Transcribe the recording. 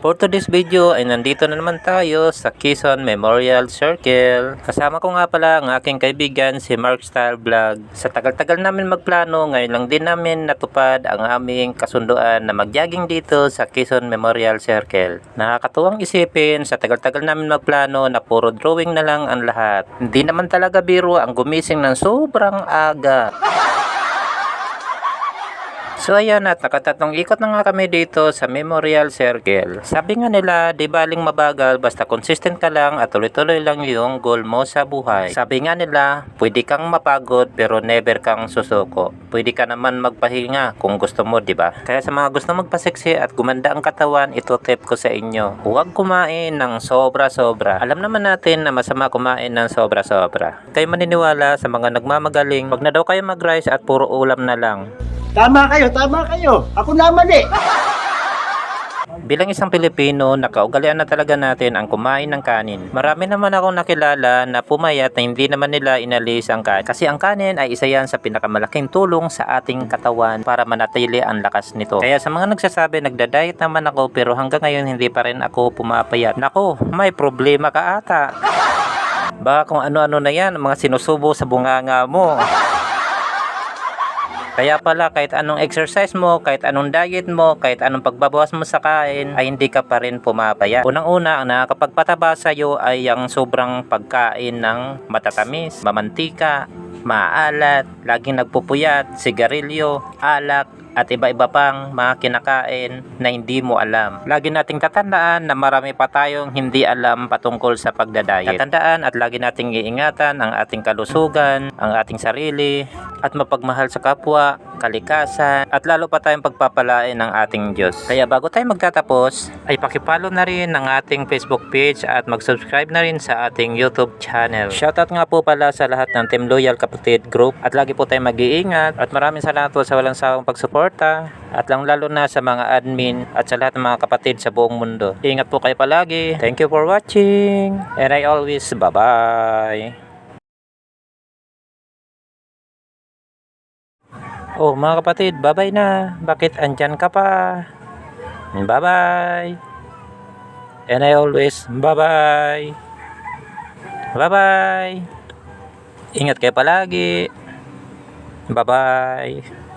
For today's video ay nandito na naman tayo sa Quezon Memorial Circle. Kasama ko nga pala ang aking kaibigan si Mark Style Vlog. Sa tagal-tagal namin magplano, ngayon lang din namin natupad ang aming kasunduan na magyaging dito sa Quezon Memorial Circle. Nakakatuwang isipin sa tagal-tagal namin magplano na puro drawing na lang ang lahat. Hindi naman talaga biro ang gumising ng sobrang aga. So ayan at nakatatlong ikot na nga kami dito sa Memorial Circle. Sabi nga nila, di baling mabagal basta consistent ka lang at tuloy-tuloy lang yung goal mo sa buhay. Sabi nga nila, pwede kang mapagod pero never kang susuko. Pwede ka naman magpahinga kung gusto mo, di ba? Kaya sa mga gusto magpaseksi at gumanda ang katawan, ito tip ko sa inyo. Huwag kumain ng sobra-sobra. Alam naman natin na masama kumain ng sobra-sobra. Kayo maniniwala sa mga nagmamagaling, wag na daw kayo mag-rice at puro ulam na lang. Tama kayo, tama kayo. Ako naman eh. Bilang isang Pilipino, nakaugalian na talaga natin ang kumain ng kanin. Marami naman akong nakilala na pumayat na hindi naman nila inalis ang kanin. Kasi ang kanin ay isa yan sa pinakamalaking tulong sa ating katawan para manatili ang lakas nito. Kaya sa mga nagsasabi, nagda-diet naman ako pero hanggang ngayon hindi pa rin ako pumapayat. Nako, may problema ka ata. Baka kung ano-ano na yan, mga sinusubo sa bunganga mo. Kaya pala kahit anong exercise mo, kahit anong diet mo, kahit anong pagbabawas mo sa kain, ay hindi ka pa rin pumapayat. Unang-una, ang nakakapagpataba sa iyo ay ang sobrang pagkain ng matatamis, mamantika, maalat, laging nagpupuyat, sigarilyo, alak, at iba-iba pang mga kinakain na hindi mo alam. Lagi nating tatandaan na marami pa tayong hindi alam patungkol sa pagdadayet. Tatandaan at lagi nating iingatan ang ating kalusugan, ang ating sarili, at mapagmahal sa kapwa, kalikasan, at lalo pa tayong pagpapalain ng ating Diyos. Kaya bago tayo magtatapos, ay pakipalo na rin ang ating Facebook page at mag-subscribe na rin sa ating YouTube channel. Shoutout nga po pala sa lahat ng Team Loyal Kapatid Group at lagi po tayong mag-iingat at maraming salamat po sa walang sawang pagsuporta at lang lalo na sa mga admin at sa lahat ng mga kapatid sa buong mundo. Ingat po kayo palagi. Thank you for watching and I always bye-bye. Oh, mga kapatid, bye-bye na. Bakit andyan ka pa? Bye-bye. And I always, bye-bye. Bye-bye. Ingat kayo palagi. Bye-bye.